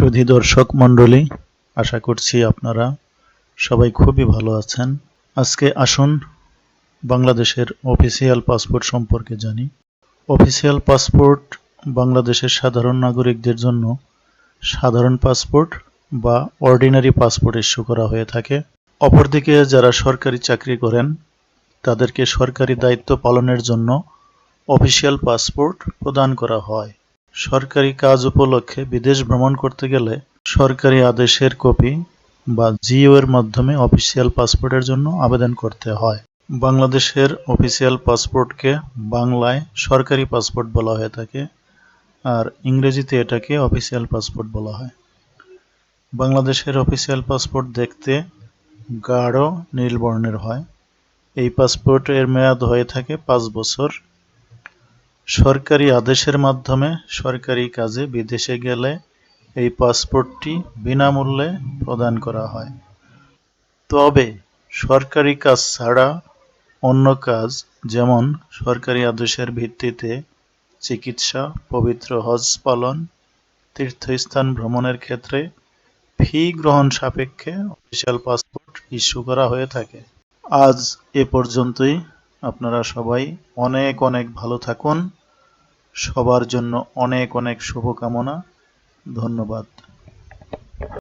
সুধী দর্শক মণ্ডলী, আশা করছি আপনারা সবাই খুবই ভালো আছেন। আজকে আসুন বাংলাদেশের অফিসিয়াল পাসপোর্ট সম্পর্কে জানি। অফিসিয়াল পাসপোর্ট বাংলাদেশের সাধারণ নাগরিকদের জন্য সাধারণ পাসপোর্ট বা অর্ডিনারি পাসপোর্ট ইস্যু করা হয়ে থাকে। অপরদিকে যারা সরকারি চাকরি করেন, তাদেরকে সরকারি দায়িত্ব পালনের জন্য অফিসিয়াল পাসপোর্ট প্রদান করা হয়। সরকারি কাজ উপলক্ষে বিদেশ ভ্রমণ করতে গেলে সরকারি আদেশের কপি বা জিও এর মাধ্যমে অফিসিয়াল পাসপোর্টের জন্য আবেদন করতে হয়। বাংলাদেশের অফিসিয়াল পাসপোর্টকে বাংলায় সরকারি পাসপোর্ট বলা হয়ে থাকে আর ইংরেজিতে এটাকে অফিসিয়াল পাসপোর্ট বলা হয়। বাংলাদেশের অফিসিয়াল পাসপোর্ট দেখতে গাঢ় নীল বর্ণের হয়। এই পাসপোর্টের মেয়াদ হয়ে থাকে পাঁচ বছর। সরকারি আদেশের মাধ্যমে সরকারি কাজে বিদেশে গেলে এই পাসপোর্টটি বিনামূল্যে প্রদান করা হয়। তবে সরকারি কাজ ছাড়া অন্য কাজ, যেমন সরকারি আদেশের ভিত্তিতে চিকিৎসা, পবিত্র হজ পালন, তীর্থস্থান ভ্রমণের ক্ষেত্রে ফি গ্রহণ সাপেক্ষে অফিসিয়াল পাসপোর্ট ইস্যু করা হয়ে থাকে। আজ এ পর্যন্তই। আপনারা সবাই অনেক অনেক ভালো থাকুন। সবার জন্য অনেক অনেক শুভকামনা ধন্যবাদ।